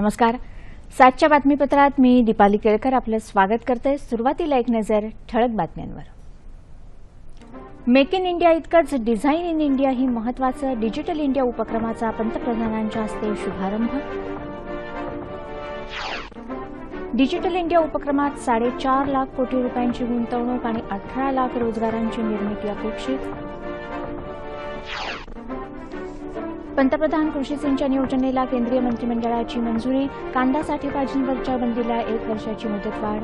नमस्कार. सातच्या बातमीपत्रात मी दीपाली केळकर आपलं स्वागत करते. सुरुवातीला एक नजर ठळक बातम्यांवर. मेक इन इंडिया इतकंच डिझाईन इन इंडिया ही महत्वाचं. डिजिटल इंडिया उपक्रमाचा पंतप्रधानांच्या हस्ते शुभारंभ. डिजिटल इंडिया उपक्रमात साडेचार लाख कोटी रुपयांची गुंतवणूक आणि अठरा लाख रोजगारांची निर्मिती अपेक्षित. पंतप्रधान कृषी सिंचन योजनेला केंद्रीय मंत्रिमंडळाची मंजुरी कांदा साठेबाजींवरच्या बंदीला एक वर्षाची मुदतवाढ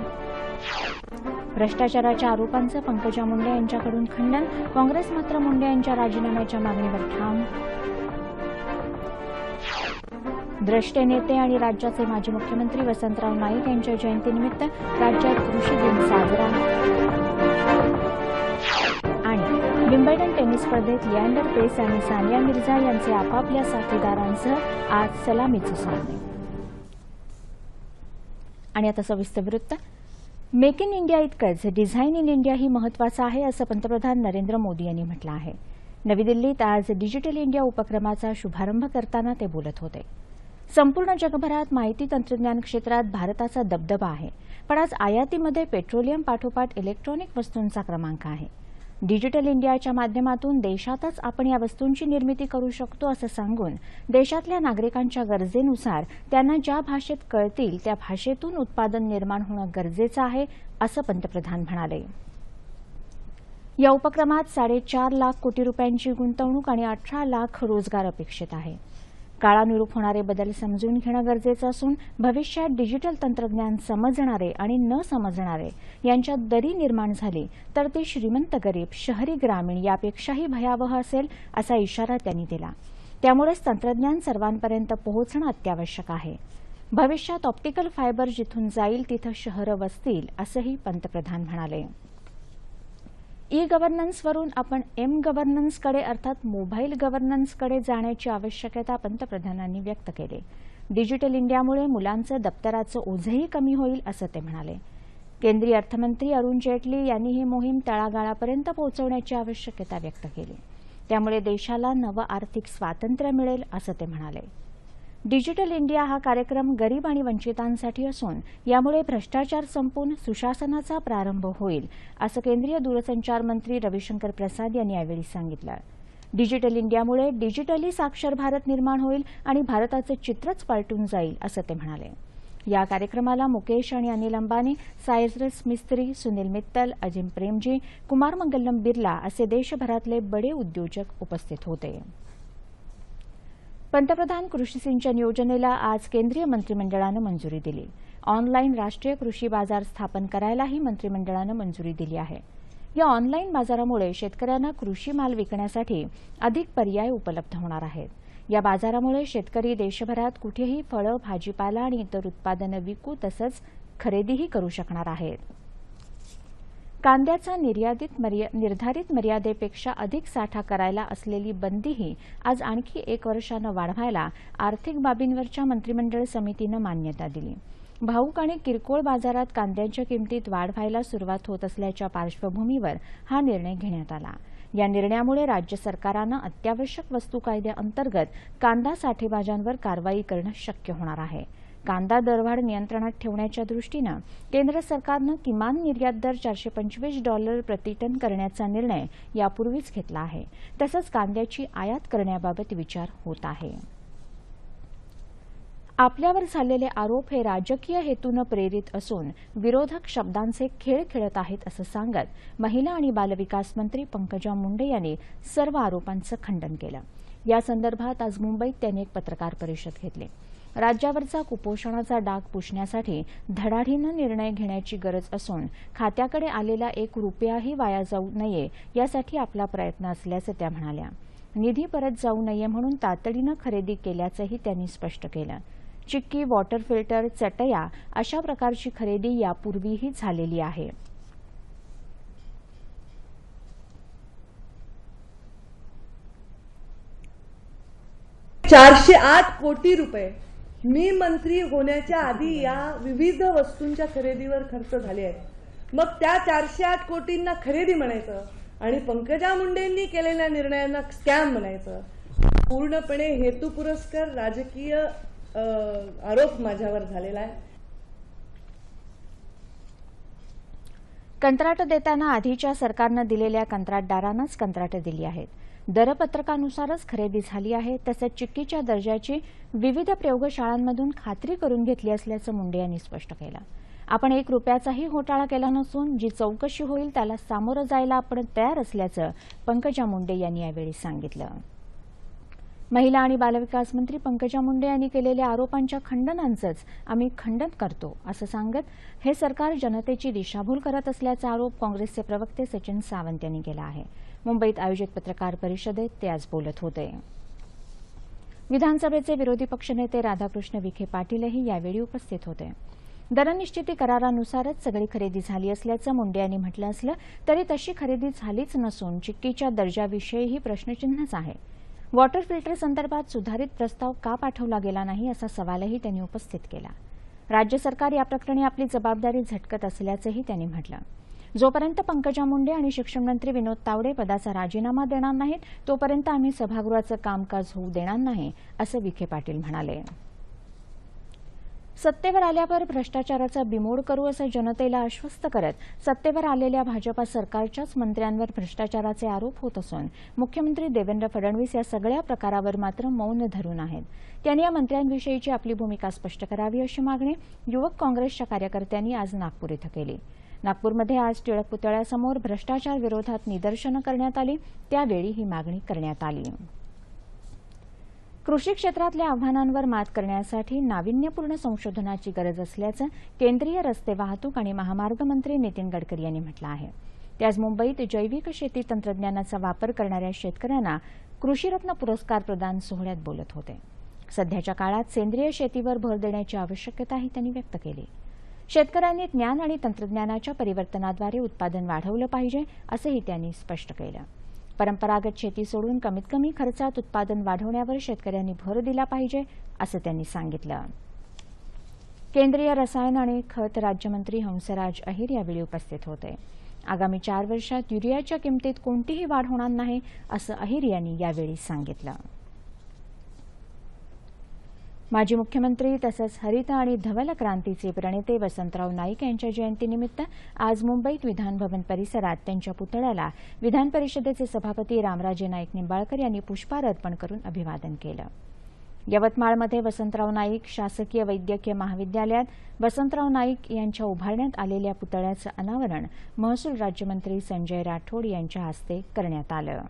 भ्रष्टाचाराच्या आरोपांचं पंकजा मुंडे यांच्याकडून खंडन काँग्रेस मात्र मुंडे यांच्या राजीनाम्याच्या मागणीवर ठाम. द्रष्टे नेते आणि राज्याचे माजी मुख्यमंत्री वसंतराव नाईक यांच्या जयंतीनिमित्त राज्यात कृषी दिन साजरा. विम्बल्डन टेनिस स्पर्धेत लिअँडर पेस आणि सानिया मिर्झा यांचे आपापल्या साथीदारांसह आज सलामीचे सामने. आणि आता सविस्तर वृत्त. मेक इन इंडिया इतकंच. डिझाईन इन इंडिया ही महत्वाचं आहे असं पंतप्रधान नरेंद्र मोदी यांनी म्हटलं आहे. नवी दिल्लीत आज डिजिटल इंडिया उपक्रमाचा शुभारंभ करताना ते बोलत होते. संपूर्ण जगभरात माहिती तंत्रज्ञान क्षेत्रात भारताचा दबदबा आहे पण आज आयातीमध्ये पेट्रोलियम पाठोपाठ इलेक्ट्रॉनिक वस्तूंचा क्रमांक आहे. डिजिटल इंडियाच्या माध्यमातून देशातच आपण या वस्तूंची निर्मिती करू शकतो असं सांगून देशातल्या नागरिकांच्या गरजेनुसार त्यांना ज्या भाषेत कळतील त्या भाषेतून उत्पादन निर्माण होणं गरजेचं आहे असं पंतप्रधान म्हणाले. या उपक्रमात साडेचार लाख कोटी रुपयांची गुंतवणूक आणि अठरा लाख रोजगार अपेक्षित आहे. काळानुरूप होणारे बदल समजून घेणं गरजेचं असून भविष्यात डिजिटल तंत्रज्ञान समजणारे आणि न समजणारे यांच्यात दरी निर्माण झाली तर ते श्रीमंत गरीब शहरी ग्रामीण यापेक्षाही भयावह असेल असा इशारा त्यांनी दिला. त्यामुळेच तंत्रज्ञान सर्वांपर्यंत पोहोचणं अत्यावश्यक आहे. भविष्यात ऑप्टिकल फायबर जिथून जाईल तिथं शहरं वसतील असंही पंतप्रधान म्हणाले. ई गव्हर्नन्सवरून आपण एम गव्हर्नन्सकडे अर्थात मोबाईल गव्हर्नन्सकडे जाण्याची आवश्यकता पंतप्रधानांनी व्यक्त केली. डिजिटल इंडियामुळे मुलांचं दप्तराचं ओझंही कमी होईल असं ते म्हणाले. केंद्रीय अर्थमंत्री अरुण जेटली यांनी ही मोहीम तळागाळापर्यंत पोहोचवण्याची आवश्यकता व्यक्त केली. त्यामुळे देशाला नवं आर्थिक स्वातंत्र्य मिळेल असं ते म्हणाले. डिजिटल इंडिया हा कार्यक्रम गरीब आणि वंचितांसाठी असून यामुळे भ्रष्टाचार संपून सुशासनाचा प्रारंभ होईल असं केंद्रीय दूरसंचार मंत्री रविशंकर प्रसाद यांनी यावेळी सांगितलं. डिजिटल इंडियामुळे डिजिटली साक्षर भारत निर्माण होईल आणि भारताचं चित्रच पालटून जाईल असं ते म्हणाले. या कार्यक्रमाला मुकेश आणि अनिल अंबानी सायरस मिस्त्री सुनील मित्तल अजिम प्रेमजी कुमार मंगलम बिर्ला असे देशभरातले बडे उद्योजक उपस्थित होते. पंतप्रधान कृषी सिंचन योजनेला आज केंद्रीय मंत्रिमंडळानं मंजुरी दिली. ऑनलाईन राष्ट्रीय कृषी बाजार स्थापन करायलाही मंत्रिमंडळानं मंजुरी दिली आहे. या ऑनलाईन बाजारामुळे शेतकऱ्यांना कृषी माल विकण्यासाठी अधिक पर्याय उपलब्ध होणार आहेत. या बाजारामुळे शेतकरी देशभरात कुठेही फळं भाजीपाला आणि इतर उत्पादनं विकू तसंच खरेदीही करू शकणार आहेत. कांद्याचा निर्यादित निर्धारित मर्यादेपेक्षा अधिक साठा करायला असलेली बंदीही आज आणखी एक वर्षानं वाढवायला आर्थिक बाबींवरच्या मंत्रिमंडळ समितीनं मान्यता दिली. भाऊक आणि किरकोळ बाजारात कांद्यांच्या किमतीत वाढ व्हायला सुरुवात होत असल्याच्या पार्श्वभूमीवर हा निर्णय घेण्यात आला. या निर्णयामुळे राज्य सरकारानं अत्यावश्यक वस्तू कायद्याअंतर्गत कांदा साठेबाजांवर कारवाई करणं शक्य होणार आहे. कांदा दरवाढ नियंत्रणात ठेवण्याच्या दृष्टीनं केंद्र सरकारनं किमान निर्यात दर चारशे पंचवीस डॉलर प्रतिटन करण्याचा निर्णय यापूर्वीच घेतला आहे. तसंच कांद्याची आयात करण्याबाबत विचार होत आहे. आपल्यावर झालेले आरोप हे राजकीय हेतूनं प्रेरित असून विरोधक शब्दांचे खेळ खेळत आहेत असं सांगत महिला आणि बालविकास मंत्री पंकजा मुंडे यांनी सर्व आरोपांचं खंडन केलं. या संदर्भात आज मुंबईत त्यांनी एक पत्रकार परिषद घेतली. राज्यावरचा कुपोषणाचा डाग पुसण्यासाठी धडाडीनं निर्णय घेण्याची गरज असून खात्याकडे आलेला एक रुपयाही वाया जाऊ नये यासाठी आपला प्रयत्न असल्याचं त्या म्हणाल्या. निधी परत जाऊ नये म्हणून तातडीनं खरेदी केल्याचंही त्यांनी स्पष्ट केलं. चिक्की वॉटर फिल्टर चटया अशा प्रकारची खरेदी यापूर्वीही झालेली आहे. चारशे आठ कोटी रुपये. मी मंत्री होण्याच्या आधी या विविध वस्तूंच्या खरेदीवर खर्च झाले आहेत. मग त्या चारशे आठ कोटींना खरेदी म्हणायचं आणि पंकजा मुंडेंनी केलेल्या निर्णयांना स्कॅम म्हणायचं. पूर्णपणे हेतुपुरस्कर राजकीय आरोप माझ्यावर झालेला आहे. कंत्राट देताना आधीच्या सरकारनं दिलेल्या कंत्राटदारांनाच कंत्राटं दिली आहेत. दरपत्रकानुसारच खरेदी झाली आहे तसंच चिक्कीच्या दर्जाची विविध प्रयोगशाळांमधून खात्री करून घेतली असल्याचं मुंडे यांनी स्पष्ट केलं. आपण एक रुपयाचाही घोटाळा केला नसून जी चौकशी होईल त्याला सामोरं जायला आपण तयार असल्याचं पंकजा मुंडे यांनी यावेळी सांगितलं. महिला आणि बालविकास मंत्री पंकजा मुंडे यांनी केलेल्या आरोपांच्या खंडनांचंच आम्ही खंडन करतो असं सांगत हे सरकार जनतेची दिशाभूल करत असल्याचा आरोप काँग्रेसचे प्रवक्ते सचिन सावंत यांनी केला आहे. मुंबईत आयोजित पत्रकार परिषदेत ते आज बोलत होते. विधानसभेचे विरोधी पक्षनेते राधाकृष्ण विखे पाटीलही यावेळी उपस्थित होते. दरनिश्चिती करारानुसारच सगळी खरेदी झाली असल्याचं मुंडे यांनी म्हटलं असलं तरी तशी खरेदी झालीच नसून चिक्कीच्या दर्जाविषयीही प्रश्नचिन्हच आहे. वॉटर फिल्टर संदर्भात सुधारित प्रस्ताव का पाठवला गेला नाही असा सवालही त्यांनी उपस्थित केला. राज्य सरकार या प्रकरणी आपली जबाबदारी झटकत असल्याचंही त्यांनी म्हटलं. जोपर्यंत पंकजा मुंडे आणि शिक्षणमंत्री विनोद तावडे पदाचा राजीनामा देणार नाहीत तोपर्यंत आम्ही सभागृहाचं कामकाज होऊ देणार नाही असं विखे पाटील म्हणाले. सत्तेवर आल्यावर भ्रष्टाचाराचा बिमोड करू असं जनतेला आश्वस्त करत सत्तेवर आलेल्या भाजपा सरकारच्याच मंत्र्यांवर भ्रष्टाचाराचे आरोप होत असून मुख्यमंत्री देवेंद्र फडणवीस या सगळ्या प्रकारावर मात्र मौन धरून आहेत. त्यांनी या मंत्र्यांविषयीची आपली भूमिका स्पष्ट करावी अशी मागणी युवक काँग्रेसच्या कार्यकर्त्यांनी आज नागपूर इथं केली. नागपूरमध्ये आज टिळक पुतळ्यासमोर भ्रष्टाचार विरोधात निदर्शनं करण्यात आली. त्यावेळी ही मागणी करण्यात आली. कृषी क्षेत्रातल्या आव्हानांवर मात करण्यासाठी नाविन्यपूर्ण संशोधनाची गरज असल्याचं केंद्रीय रस्ते वाहतूक आणि महामार्ग मंत्री नितीन गडकरी यांनी म्हटलं आहे. ते आज मुंबईत जैविक शेती तंत्रज्ञानाचा वापर करणाऱ्या शेतकऱ्यांना कृषीरत्न पुरस्कार प्रदान सोहळ्यात बोलत होते. सध्याच्या काळात सेंद्रिय शेतीवर भर देण्याची आवश्यकताही त्यांनी व्यक्त केली. शेतकऱ्यांनी ज्ञान आणि तंत्रज्ञानाच्या परिवर्तनाद्वारे उत्पादन वाढवलं पाहिजे असंही त्यांनी स्पष्ट केलं. परंपरागत शेती सोडून कमीत कमी खर्चात उत्पादन वाढवण्यावर शेतकऱ्यांनी भर दिला पाहिजे असं त्यांनी सांगितलं. केंद्रीय रसायन आणि खत राज्यमंत्री हंसराज अहिर यावेळी उपस्थित होते. आगामी चार वर्षात युरियाच्या किमतीत कोणतीही वाढ होणार नाही असं अहिर यांनी यावेळी सांगितलं. माजी मुख्यमंत्री तसंच हरित आणि धवल क्रांतीचे प्रणेते वसंतराव नाईक यांच्या जयंतीनिमित्त आज मुंबईत विधानभवन परिसरात त्यांच्या पुतळ्याला विधान परिषदेचे सभापती रामराजे नाईक निंबाळकर यांनी पुष्पहार अर्पण करून अभिवादन केलं. यवतमाळमध्ये वसंतराव नाईक शासकीय वैद्यकीय महाविद्यालयात वसंतराव नाईक यांच्या उभारण्यात आलेल्या पुतळ्याचं अनावरण महसूल राज्यमंत्री संजय राठोड यांच्या हस्ते करण्यात आलं.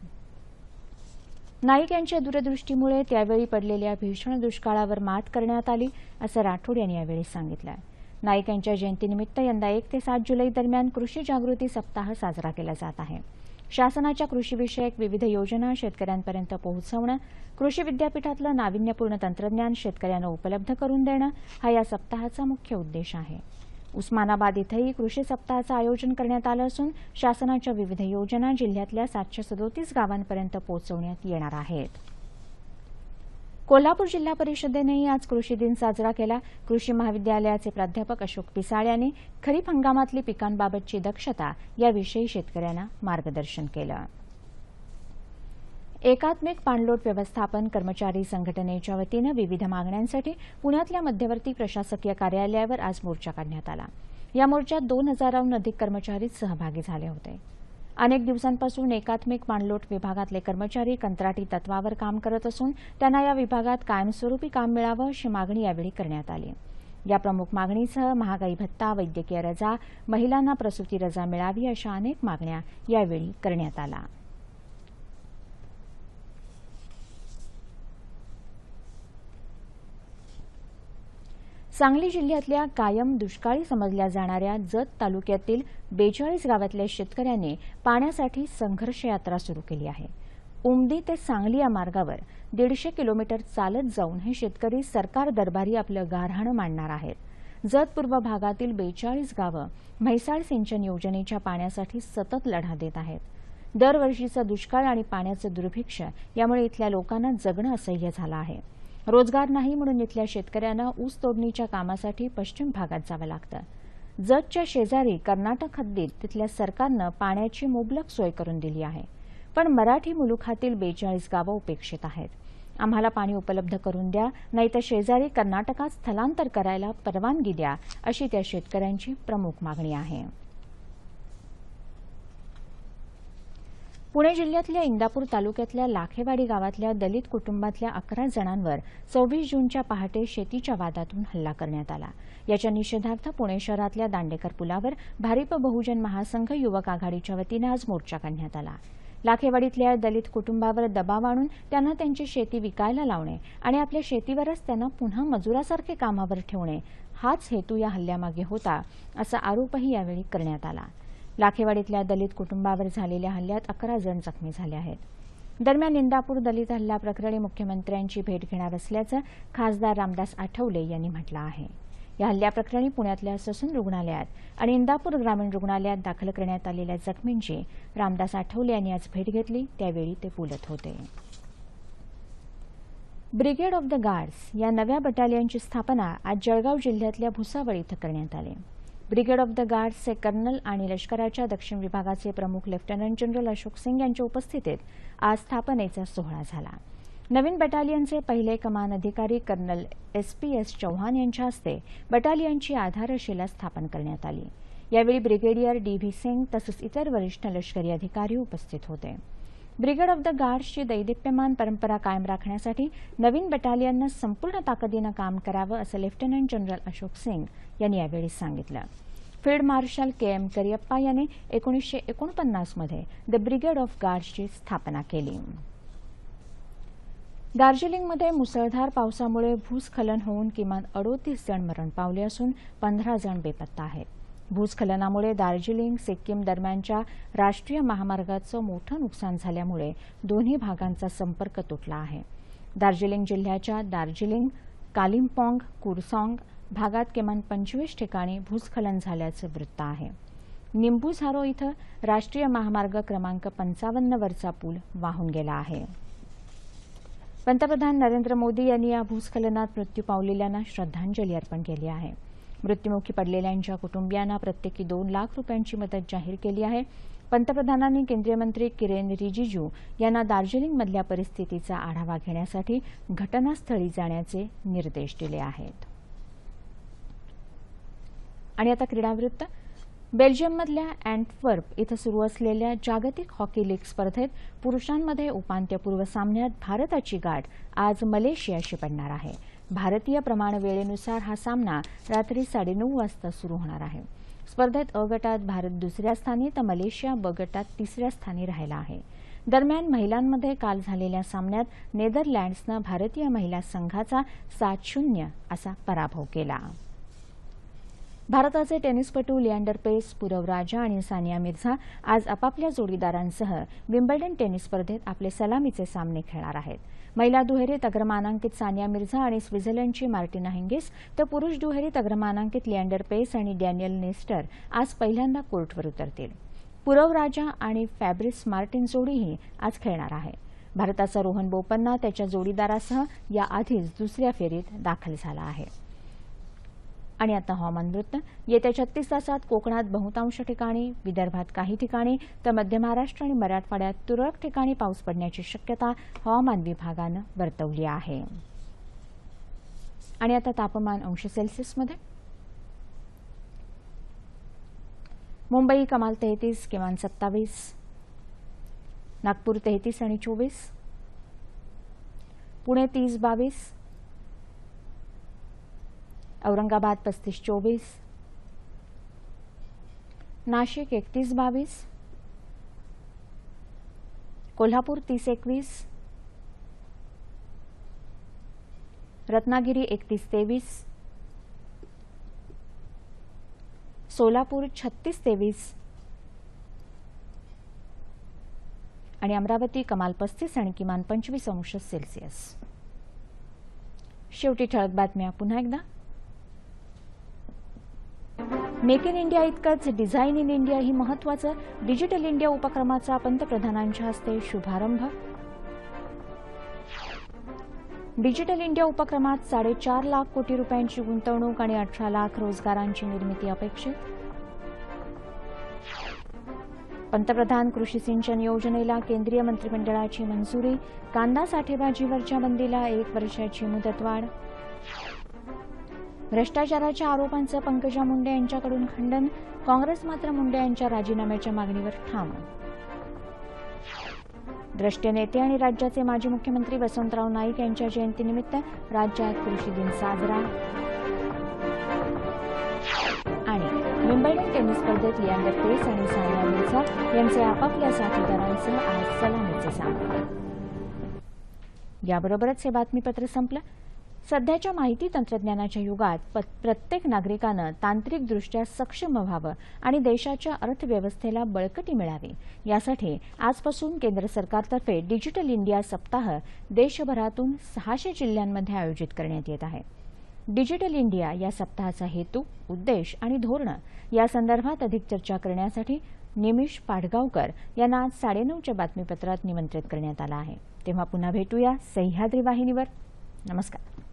नाईक यांच्या दूरदृष्टीमुळे त्यावेळी पडलेल्या भीषण दुष्काळावर मात करण्यात आली असं राठोड यांनी यावेळी सांगितलं नाईक यांच्या जयंतीनिमित्त यंदा एक ते सात जुलै दरम्यान कृषी जागृती सप्ताह साजरा केला जात आहे. शासनाच्या कृषीविषयक विविध योजना शेतकऱ्यांपर्यंत पोहोचवणं कृषी विद्यापीठातलं नाविन्यपूर्ण तंत्रज्ञान शेतकऱ्यांना उपलब्ध करून देणं हा या सप्ताहाचा मुख्य उद्देश आहे. उस्मानाबाद इथंही कृषी सप्ताहाचं आयोजन करण्यात आलं असून शासनाच्या विविध योजना जिल्ह्यातल्या सातशे सदोतीस गावांपर्यंत पोहोचवण्यात येणार आहेत. कोल्हापूर जिल्हा परिषदेनेही आज कृषी दिन साजरा केला. कृषी महाविद्यालयाचे प्राध्यापक अशोक पिसाळ यांनी खरीप हंगामातली पिकांबाबतची दक्षता याविषयी शेतकऱ्यांना मार्गदर्शन केलं. एकात्मिक पाणलोट व्यवस्थापन कर्मचारी संघटनेच्या वतीनं विविध मागण्यांसाठी पुण्यातल्या मध्यवर्ती प्रशासकीय कार्यालयावर आज मोर्चा काढण्यात आला. या मोर्चात दोन हजाराहून अधिक कर्मचारी सहभागी झाले होते. अनेक दिवसांपासून एकात्मिक पाणलोट विभागातले कर्मचारी कंत्राटी तत्वावर काम करत असून त्यांना या विभागात कायमस्वरूपी काम मिळावं अशी मागणी यावेळी करण्यात आली. या प्रमुख मागणीसह महागाई भत्ता वैद्यकीय रजा महिलांना प्रसूती रजा मिळावी अशा अनेक मागण्या यावेळी करण्यात आल्या. सांगली जिल्ह्यातल्या कायम दुष्काळी समजल्या जाणाऱ्या जत तालुक्यातील बेचाळीस गावातल्या शेतकऱ्यांनी पाण्यासाठी संघर्ष यात्रा सुरू केली आहे. उमदी ते सांगली या मार्गावर दीडशे किलोमीटर चालत जाऊन हे शेतकरी सरकार दरबारी आपलं गारहाणं मांडणार आहेत. जत पूर्व भागातील बेचाळीस गावं म्हैसाळ सिंचन योजनेच्या पाण्यासाठी सतत लढा देत आहेत. दरवर्षीचा दुष्काळ आणि पाण्याचं दुर्भिक्ष यामुळे इथल्या लोकांना जगणं असह्य झालं आहे. रोजगार नाही म्हणून इथल्या शेतकऱ्यांना ऊस तोडणीच्या कामासाठी पश्चिम भागात जावं लागतं. जतच्या शेजारी कर्नाटक हद्दीत तिथल्या सरकारनं पाण्याची मुबलक सोय करून दिली आहे. पण मराठी मुलुखातील बेचाळीस गावं उपेक्षित आहेत. आम्हाला पाणी उपलब्ध करून द्या नाहीतर शेजारी कर्नाटकात स्थलांतर करायला परवानगी द्या अशी त्या शेतकऱ्यांची प्रमुख मागणी आहे. पुणे जिल्ह्यातल्या इंदापूर तालुक्यातल्या लाखेवाडी गावातल्या दलित कुटुंबातल्या अकरा जणांवर सव्वीस जूनच्या पहाटे शेतीच्या वादातून हल्ला करण्यात आला. याच्या निषेधार्थ पुणे शहरातल्या दांडेकर पुलावर भारिप बहुजन महासंघ युवक आघाडीच्या वतीनं आज मोर्चा काढण्यात आला. लाखेवाडीतल्या दलित कुटुंबावर दबाव आणून त्यांना त्यांची शेती विकायला लावणे आणि आपल्या शेतीवरच त्यांना पुन्हा मजुरासारखे कामावर ठेवणे हाच हेतू या हल्ल्यामागे होता असा आरोपही यावेळी करण्यात आला. लाखेवाडीतल्या दलित कुटुंबावर झालेल्या हल्ल्यात अकरा जण जखमी झाले आहेत. दरम्यान इंदापूर दलित हल्ल्याप्रकरणी मुख्यमंत्र्यांची भेट घेणार असल्याचं खासदार रामदास आठवले यांनी म्हटलं आहे. या हल्ल्याप्रकरणी पुण्यातल्या ससून रुग्णालयात आणि इंदापूर ग्रामीण रुग्णालयात दाखल करण्यात आलेल्या जखमींची रामदास आठवले यांनी आज भेट घेतली. त्यावेळी ते बोलत होते. ब्रिगेड ऑफ द गार्ड्स या नव्या बटालियनची स्थापना आज जळगाव जिल्ह्यातल्या भुसावळ इथं करण्यात आली. ब्रिगेड ऑफ द गार्ड्सचे कर्नल आणि लष्कराच्या दक्षिण विभागाचे प्रमुख लेफ्टनंट जनरल अशोक सिंग यांच्या उपस्थितीत आज स्थापनेचा सोहळा झाला. नवीन बटालियनचे पहिले कमान अधिकारी colonel S P S Chauhan यांच्या हस्ते बटालियनची आधारशिला स्थापन करण्यात आली. यावेळी ब्रिगेडियर डी व्ही सिंग तसंच इतर वरिष्ठ लष्करी अधिकारी उपस्थित होते. ब्रिगेड ऑफ द गार्ड्सची दैदिप्यमान परंपरा कायम राखण्यासाठी नवीन बटालियननं संपूर्ण ताकदीनं काम करावं असं लेफ्टनंट जनरल अशोक सिंग यांनी यावेळी सांगितलं. Field marshal K M Cariappa यांनी एकोणीसशे एकोणपन्नासमध्ये द ब्रिगेड ऑफ गार्ड्सची स्थापना केली. दार्जिलिंगमध्ये मुसळधार पावसामुळे भूस्खलन होऊन किमान अडोतीस जण मरण पावले असून पंधरा जण बेपत्ता आहेत. भूस्खलनामुळे दार्जिलिंग सिक्कीम दरम्यानच्या राष्ट्रीय महामार्गाचं मोठं नुकसान झाल्यामुळे दोन्ही भागांचा संपर्क तुटला आहे. दार्जिलिंग जिल्ह्याच्या दार्जिलिंग कालिम्पॉंग कुरसॉंग भागात किमान पंचवीस ठिकाणी भूस्खलन झाल्याचं वृत्त आहे. निंबूझारो इथं राष्ट्रीय महामार्ग क्रमांक पंचावन्नवरचा पूल वाहून गेला आहे. पंतप्रधान नरेंद्र मोदी यांनी या भूस्खलनात मृत्यू पावलेल्यांना श्रद्धांजली अर्पण केली आहे. मृत्युमुखी पडलेल्यांच्या कुटुंबियांना प्रत्येकी दोन लाख रुपयांची मदत जाहीर केली आहे. पंतप्रधानांनी केंद्रीय मंत्री किरेन रिजिजू यांना दार्जिलिंगमधल्या परिस्थितीचा आढावा घेण्यासाठी घटनास्थळी जाण्याचे निर्देश दिले आहेत. आणि आता क्रीडावृत्त. बेल्जियममधल्या अँटवर्प इथं सुरू असलेल्या जागतिक हॉकी लीग स्पर्धेत पुरुषांमध्ये उपांत्यपूर्व सामन्यात भारताची गाठ आज मलेशियाशी पडणार आहे. भारतीय प्रमाणवेळेनुसार हा सामना रात्री साडेनऊ वाजता सुरू होणार आहे. स्पर्धेत अ गटात भारत दुसऱ्या स्थानी तर मलेशिया ब गटात तिसऱ्या स्थानी राहिला आहे. दरम्यान महिलांमध्ये काल झालेल्या सामन्यात नेदरलँड्सनं भारतीय महिला संघाचा सात शून्य असा पराभव केला. भारताचे टेनिसपटू लिअँडर पेस पुरव राजा आणि सानिया मिर्झा आज आपापल्या जोडीदारांसह विम्बल्डन टेनिस स्पर्धेत आपले सलामीचे सामने खेळणार आहेत. महिला दुहेरीत अग्रमानांकित सानिया मिर्झा आणि स्वित्झर्लंडची मार्टिना हिंगिस तर पुरुष दुहेरीत अग्रमानांकित लिएंडर पेस आणि डॅनियल नेस्टर आज पहिल्यांदा कोर्टवर उतरतील. पुरव राजा आणि फॅब्रिस मार्टिन जोडीही आज खेळणार आहे. भारताचा रोहन बोपन्ना त्याच्या जोडीदारासह याआधीच दुसऱ्या फेरीत दाखल झाला आहे. आणि आता हवामान वृत्त. येत्या छत्तीस तासात कोकणात बहुतांश ठिकाणी विदर्भात काही ठिकाणी तर मध्य महाराष्ट्र आणि मराठवाड्यात तुरळक ठिकाणी पाऊस पडण्याची शक्यता हवामान विभागानं वर्तवली आहे. आणि आता तापमान अंश सेल्सिअसमध्ये. मुंबई कमाल तेहतीस किमान सत्तावीस नागपूर तेहतीस आणि चोवीस पुणे तीस बावीस औरंगाबाद पस्तीस चोवीस. नाशिक एकतीस बावीस. कोल्हापूर तीस एकवीस. रत्नागिरी एकतीस तेवीस. सोलापूर छत्तीस तेवीस. आणि अमरावती कमाल पस्तीस आणि किमान पंचवीस अंश सेल्सिअस. शेवटी ठळक बातम्या पुन्हा एकदा. मेक इन इंडिया इतकंच डिझाईन इन इंडिया ही महत्वाचं डिजिटल इंडिया उपक्रमाचा पंतप्रधानांच्या हस्ते शुभारंभ. डिजिटल इंडिया उपक्रमात साडेचार लाख कोटी रुपयांची गुंतवणूक आणि अठरा लाख रोजगारांची निर्मिती अपेक्षित. पंतप्रधान कृषी सिंचन योजनेला केंद्रीय मंत्रिमंडळाची मंजुरी कांदा साठेबाजीवरच्या बंदीला एक वर्षाची मुदतवाढ. भ्रष्टाचाराच्या आरोपांचं पंकजा मुंडे यांच्याकडून खंडन काँग्रेस मात्र मुंडे यांच्या राजीनाम्याच्या मागणीवर ठाम. द्रष्टे नेते आणि राज्याचे माजी मुख्यमंत्री वसंतराव नाईक यांच्या जयंतीनिमित्त राज्यात कृषी दिन साजरा. आणि विम्बल्डन टेनिस स्पर्धेत लियांडर पेस आणि सायना मिर्झा यांचे आपापल्या साथीदारांसह आज सलामीचे सामने. याबरोबरच हे बातमीपत्र संपलं. सध्याच्या माहिती तंत्रज्ञानाच्या युगात प्रत्येक नागरिकानं तांत्रिकदृष्ट्या सक्षम व्हावं आणि देशाच्या अर्थव्यवस्थेला बळकटी मिळावी. यासाठी आजपासून केंद्र सरकारतर्फे डिजिटल इंडिया सप्ताह देशभरातून सहाशे जिल्ह्यांमध्ये आयोजित करण्यात येत आहे. डिजिटल इंडिया या सप्ताहाचा हेतू उद्देश आणि धोरणं या संदर्भात अधिक चर्चा करण्यासाठी निमिष पाडगावकर यांना आज साडेनऊच्या बातमीपत्रात निमंत्रित करण्यात आलं आहे. तेव्हा पुन्हा भेटूया सह्याद्री वाहिनीवर. नमस्कार.